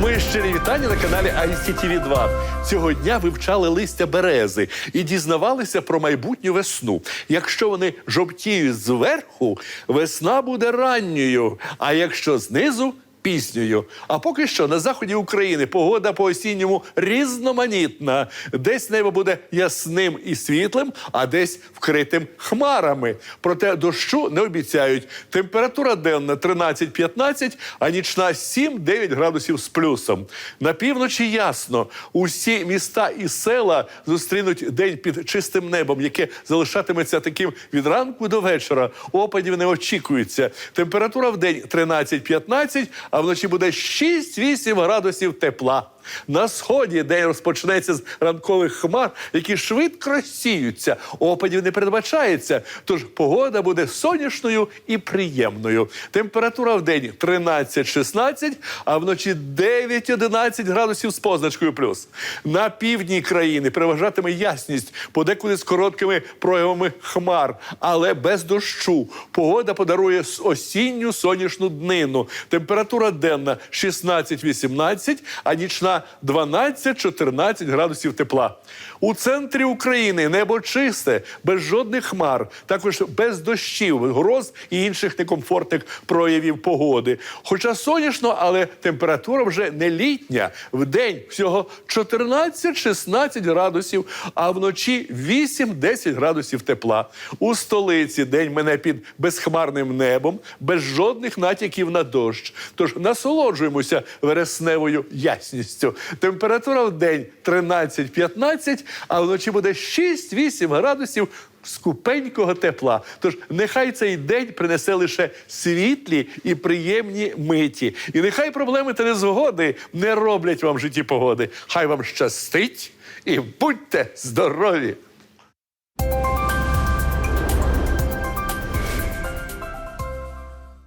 Мої щирі вітання на каналі ICTV 2 Цього дня вивчали листя берези і дізнавалися про майбутню весну. Якщо вони жовтіють зверху, весна буде ранньою. А якщо знизу пісньою. А поки що на заході України погода по осінньому різноманітна. Десь небо буде ясним і світлим, а десь вкритим хмарами. Проте дощу не обіцяють. Температура денна 13-15, а нічна 7-9 градусів з плюсом. На півночі ясно. Усі міста і села зустрінуть день під чистим небом, яке залишатиметься таким від ранку до вечора. Опадів не очікується. Температура в день 13-15, а вночі буде 6-8 градусів тепла. На сході день розпочнеться з ранкових хмар, які швидко розсіються. Опадів не передбачається, тож погода буде сонячною і приємною. Температура в день 13-16, а вночі 9-11 градусів з позначкою плюс. На півдні країни переважатиме ясність, подекуди з короткими проявами хмар, але без дощу. Погода подарує осінню сонячну днину. Температура денна 16-18, а нічна 12-14 градусів тепла. У центрі України небо чисте, без жодних хмар, також без дощів, гроз і інших некомфортних проявів погоди. Хоча сонячно, але температура вже не літня. В день всього 14-16 градусів, а вночі 8-10 градусів тепла. У столиці день мене під безхмарним небом, без жодних натяків на дощ. Тож насолоджуємося вересневою ясністю. Температура в день 13-15, а вночі буде 6-8 градусів скупенького тепла. Тож нехай цей день принесе лише світлі і приємні миті. І нехай проблеми та незгоди не роблять вам житті погоди. Хай вам щастить і будьте здорові!